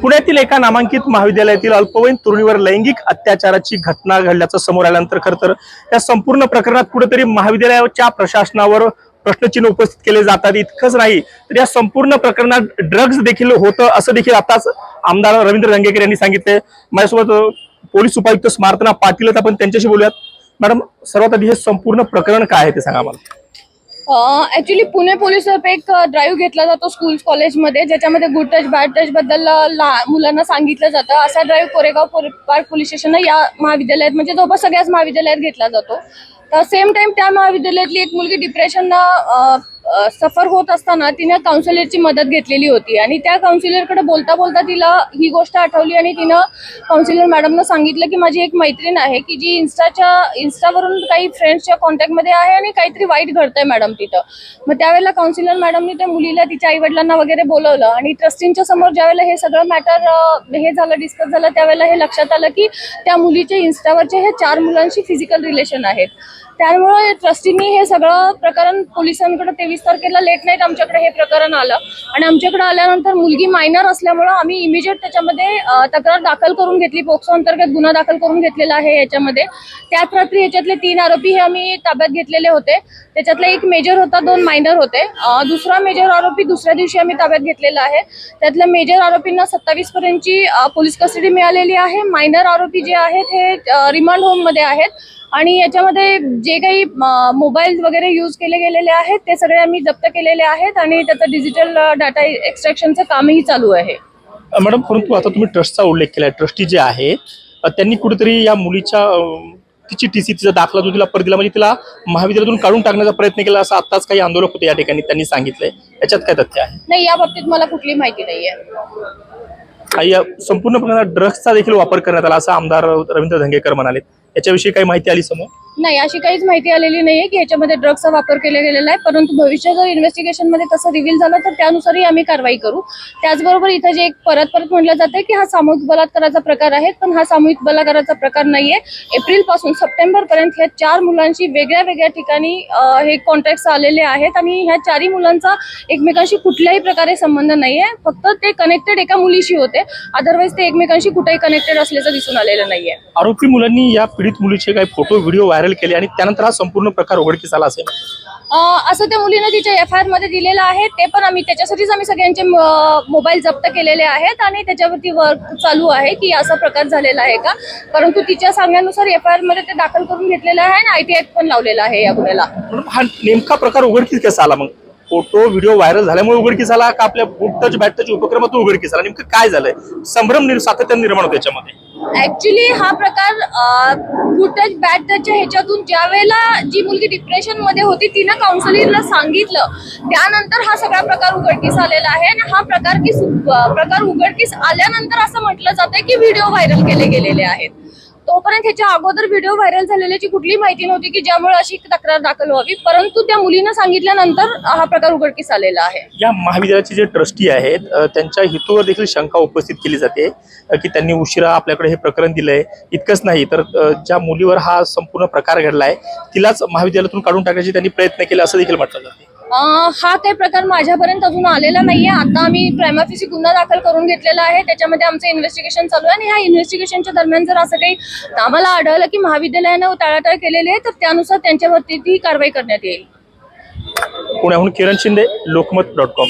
पुण्यातील एका नामांकित महाविद्यालयातील अल्पवयीन तरुणीवर लैंगिक अत्याचाराची घटना घडल्याचं समोर आल्यानंतर खरं तर या संपूर्ण प्रकरणात कुठेतरी महाविद्यालयाच्या प्रशासनावर प्रश्नचिन्ह उपस्थित केले जातात. इतकंच नाही तर या संपूर्ण प्रकरणात ड्रग्ज देखील होतं असं देखील आताच आमदार रवींद्र रंगेकर यांनी सांगितलंय. माझ्यासोबत पोलीस उपायुक्त स्मार्तना पाटील आहेत. आपण त्यांच्याशी बोलूयात. मॅडम सर्वात आधी हे संपूर्ण प्रकरण काय आहे ते सांगा मला ऍक्च्युली पुणे पोलीस तर्फे एक ड्राईव्ह घेतला जातो स्कूल कॉलेजमध्ये ज्याच्यामध्ये गुड टच बॅड टच बद्दल ला- मुलांना सांगितलं जातं. असा drive Koregaon park police station या महाविद्यालयात म्हणजे जवळपास सगळ्याच महाविद्यालयात घेतला जातो. तर सेम टाइम त्या महाविद्यालयातली एक मुलगी डिप्रेशन सफर होत असताना तिनं काउन्सिलरची मदत घेतलेली होती. आणि त्या काउन्सिलरकडे बोलता बोलता तिला ही गोष्ट आठवली आणि तिनं काउन्सिलर मॅडमनं सांगितलं की माझी एक मैत्रीण आहे की जी इन्स्टाच्या इन्स्टावरून काही फ्रेंड्सच्या कॉन्टॅक्टमध्ये आहे आणि काहीतरी वाईट घडतंय मॅडम तिथं. मग त्यावेळेला काउन्सिलर मॅडमनी त्या मुलीला तिच्या आईवडिलांना वगैरे बोलवलं आणि ट्रस्टींच्या समोर ज्यावेळेला हे सगळं मॅटर हे झालं डिस्कस झालं त्यावेळेला हे लक्षात आलं की त्या मुलीचे इन्स्टावरचे हे चार मुलांशी फिजिकल रिलेशन आहेत. त्यामुळे ट्रस्टींनी हे सगळं प्रकरण पोलिसांकडे तेवीस तारखेला लेट नाईट आमच्याकडे हे प्रकरण आलं. आणि आमच्याकडे आल्यानंतर मुलगी मायनर असल्यामुळं आम्ही इमिजिएट त्याच्यामध्ये तक्रार दाखल करून घेतली. पोक्सो अंतर्गत गुन्हा दाखल करून घेतलेला आहे याच्यामध्ये. त्याच रात्री याच्यातले तीन आरोपी हे आम्ही ताब्यात घेतलेले होते. त्याच्यातला एक मेजर होता दोन मायनर होते. दुसरा मेजर आरोपी दुसऱ्या दिवशी आम्ही ताब्यात घेतलेला आहे. त्यातल्या मेजर आरोपींना सत्तावीस पर्यंतची पोलीस कस्टडी मिळालेली आहे. मायनर आरोपी जे आहेत हे रिमांड होममध्ये आहेत. आणि याच्यामध्ये जे काही मोबाईल वगैरे यूज केले गेलेले आहेत ते सगळे आम्ही जप्त केलेले आहेत आणि त्याचं डिजिटल डाटा एक्स्ट्रॅक्शनचं कामही चालू आहे. मॅडम परंतु आता तुम्ही ट्रस्टचा उल्लेख केलाय. ट्रस्टी जे आहे त्यांनी कुठेतरी या मुलीच्या तिची टीसी तिचा दाखला जो तिला परत दिला म्हणजे तिला महाविद्यालयातून काढून टाकण्याचा प्रयत्न केला असं आताच काही आंदोलक होते या ठिकाणी त्यांनी सांगितलंय. याच्यात काय तथ्य आहे? नाही या बाबतीत मला कुठली माहिती नाहीये. संपूर्ण प्रकरणात ड्रग्सचा देखील वापर करण्यात आला असं आमदार रवींद्र धंगेकर म्हणाले याच्याविषयी काही माहिती आली समोर. नाही अशी काहीच माहिती आलेली नाहीये की याच्यामध्ये ड्रग्सचा वापर केला गेलेला आहे. परंतु भविष्य जर इन्व्हेस्टिगेशनमध्ये तसं रिव्हील झालं तर त्यानुसारही आम्ही कारवाई करू. त्याचबरोबर इथं जे एक परत परत म्हटलं जातं की हा सामूहिक बलात्काराचा प्रकार आहे पण हा सामूहिक बलात्काराचा प्रकार नाहीये. एप्रिलपासून सप्टेंबर पर्यंत ह्या चार मुलांशी वेगळ्या वेगळ्या ठिकाणी हे कॉन्ट्रॅक्ट आलेले आहेत आणि ह्या चारही मुलांचा एकमेकांशी कुठल्याही प्रकारे संबंध नाहीये. फक्त ते कनेक्टेड एका मुलीशी होते. अदरवाईज ते एकमेकांशी कुठेही कनेक्टेड असल्याचं दिसून आलेलं नाहीये. आरोपी मुलांनी या पीडित मुलीचे काही फोटो व्हिडिओ व्हायरल केले आणि त्यानंतर हा संपूर्ण प्रकार उघडकीस आला असेल. असं त्या मुलीनं तिच्या एफ आय आरमध्ये दिलेलं आहे ते पण आम्ही त्याच्यासाठीच आम्ही सगळ्यांचे मोबाईल जप्त केलेले आहेत आणि त्याच्यावरती वर्क चालू आहे की असा प्रकार झालेला आहे का? परंतु तिच्या सांगण्यानुसार एफ आय आरमध्ये ते दाखल करून घेतलेलं आहे आणि आयटी ऍक्ट पण लावलेला आहे या गुन्ह्याला. हा नेमका प्रकार उघडकीस कसा आला मग? फोटो व्हिडिओ व्हायरल झाल्यामुळे उघडकीस आला का आपल्या बुटच टच बॅट टच उपक्रमातून उघडकीस आला? नेमकं काय झालंय? संभ्रम निर- सातत्याने निर्माण होतो याच्यामध्ये. ऍक्च्युली हा प्रकार गुड टच बॅड टचच्या ह्याच्यातून ज्या वेळेला जी मुलगी डिप्रेशनमध्ये होती तिनं काउन्सिलिंगला सांगितलं. त्यानंतर हा सगळा प्रकार उघडकीस आलेला आहे आणि हा प्रकार की प्रकार उघडकीस आल्यानंतर असं म्हटलं जातंय की व्हिडिओ व्हायरल केले गेलेले आहेत. तोपर्यंत ह्याच्या अगोदर व्हिडिओ व्हायरल झालेल्याची कुठली माहिती नव्हती की ज्यामुळे अशी तक्रार दाखल व्हावी. परंतु त्या मुलीनं सांगितल्यानंतर हा प्रकार उघडकीस आलेला आहे. या महाविद्यालयाचे जे ट्रस्टी आहेत त्यांच्या हेतूवर देखील शंका उपस्थित केली जाते की त्यांनी उशिरा आपल्याकडे हे प्रकरण दिलंय. इतकंच नाही तर ज्या मुलीवर हा संपूर्ण प्रकार घडलाय तिलाच महाविद्यालयातून काढून टाकण्याचे त्यांनी प्रयत्न केले असं देखील म्हटलं जाते. हा काही प्रकार माझ्यापर्यंत अजून आलेला नाहीये. आता आम्ही प्रायमाफिसी गुन्हा दाखल करून घेतलेला आहे. त्याच्यामध्ये आमचं इन्व्हेस्टिगेशन चालू आहे आणि ह्या इन्व्हेस्टिगेशनच्या दरम्यान जर असं काही आम्हाला आढळलं की महाविद्यालयानं टाळाटाळ केलेली आहे तर त्यानुसार त्यांच्यावरती ती कारवाई करण्यात येईल. पुण्याहून किरण शिंदे लोकमत डॉट कॉम